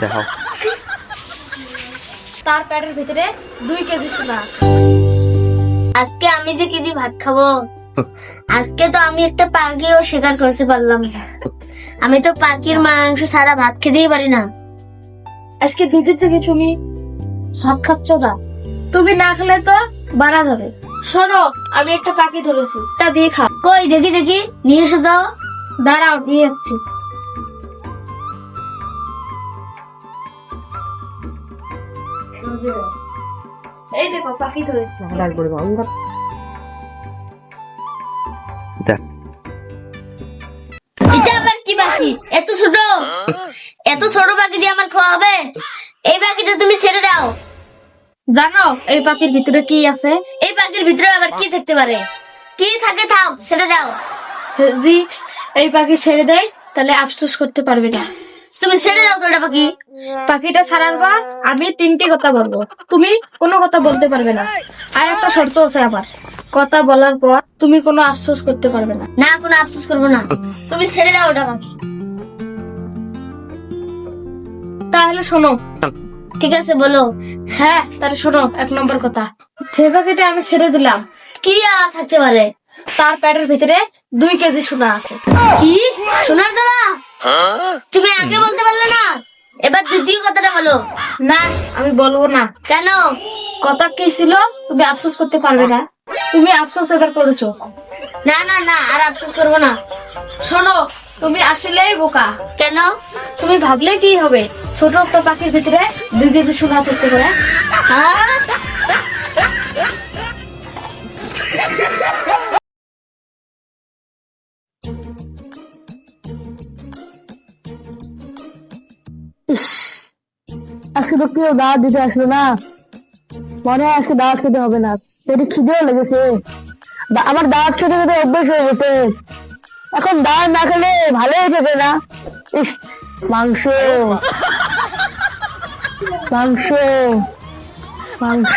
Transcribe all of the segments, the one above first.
দেখো তার পেটের ভিতরে দুই কেজি সোনা। আজকে আমি যে কি দিয়ে ভাত খাব? আজকে তো আমি একটা পাখিও শিকার করতে পারলাম না। আমি তো পাখির মাংস ছাড়া ভাত খেতেই পারি না। আজকে দুদিন থেকে তুমি ভাত খাচ্ছ না। তুমি না খেলে তো বাড়া ধরে শোনো আমি একটা পাখি ধরেছি চা দিয়ে খাও কই দেখি দেখি নিয়ে এসো তো। দাঁড়াও নিয়ে যাচ্ছি। এই দেখো পাখি ধরেছি। দেখ। এটা আবার কি পাখি? এত ছোট। এত ছোট পাখি দিয়ে আমার খাওয়া হবে? এই পাখিটা তুমি ছেড়ে দাও। জানো এই পাখির ভিতরে কি আছে? এই পাখির ভিতরে আবার কি থাকতে পারে? কি থাকে থাক ছেড়ে দাও। যদি এই পাখি ছেড়ে দেয় তাহলে আফসোস করতে পারবে না। তুমি ছেড়ে দাও তো এটা পাখি। পাখিটা ছাড়ার পর আমি তিনটি কথা বলব। তুমি কোনো কথা বলতে পারবে না। আর একটা শর্ত আছে আমার। কথা বলার পর তুমি কোনো আফসোস করতে পারবে না। না কোনো আফসোস করব না। তুমি ছেড়ে দাও ওটা পাখি। তাহলে শোনো। ঠিক আছে বলো। হ্যাঁ তাহলে শোনো এক নম্বর কথা। যে পাখিটা আমি ছেড়ে দিলাম কি আবার থাকতে পারে? তার প্যাটের ভিতরে দুই কেজি সোনা আছে। কি? সোনার দোলা তুমি আগে বলতে পারলে না দ্বিতীয় কথাটা বলো। না আমি বলব না। কেন? কথা কি ছিল? তুমি আফসোস করতে পারবে না। তুমি আফসোস এবার করেছ। না না না আর আফসোস করব না। শোনো তুমি আসলেই বোকা। কেন? তুমি ভাবলে কি হবে? ছোট একটা পাখির ভিতরে দুই কেজি সোনা থাকতে পারে। আজকে তো কেউ দাওয়াত দিতে আসলো না। মনে হয় আজকে দাওয়াত খেতে হবে না। পেটে খিদেও লেগেছে। আমার দাওয়াত খেতে খেতে অভ্যেস হয়ে গেছে। এখন দাওয়াত না খেলে ভালোই খেতে না। ইস, মাংস। মাংস। মাংস।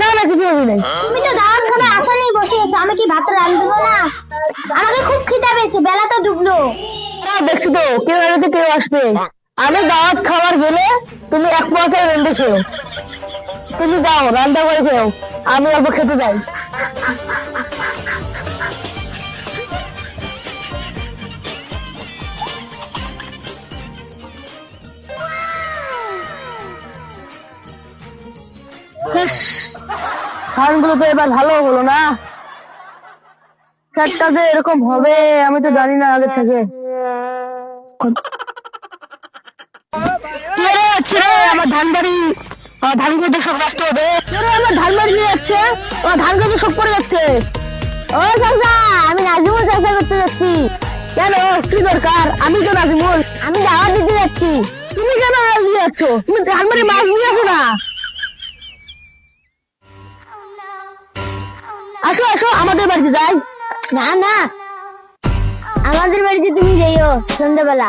না না, কিছু হবে নাই তুমি তো দাওয়াত খাবে আসা নেই বসে আছো। আমি কি ভাত রান্ধবো না? আমাকে খুব খিদা পেয়েছে। বেলা তো ডুবলো। দেখছি তো, কেউ এলাতে কেউ আসবে। আমি দাওয়াত খাবার গেলে তুমি এক পয়সায় রেন্ডে খেও। তুমি যাও রান্না করে খেও। আমি অল্প খেতে যাই। খানগুলো তো এবার ভালো হলো না। চারটা এরকম হবে, আমি তো জানি না আগে থেকে? আমি নাজিমুল চাষা করতে যাচ্ছি। কেন? কি দরকার? আমি নাজিমুল? আমি দিতে যাচ্ছি। তুমি কেন নিয়ে যাচ্ছ? তুমি ধান বাড়ি মাছ নিয়ে আসো না। আসো আসো, আমাদের বাড়িতে যাই। না না। আমাদের বাড়িতে তুমি যাইও সন্ধ্যাবেলা।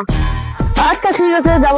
আচ্ছা ঠিক আছে যাব।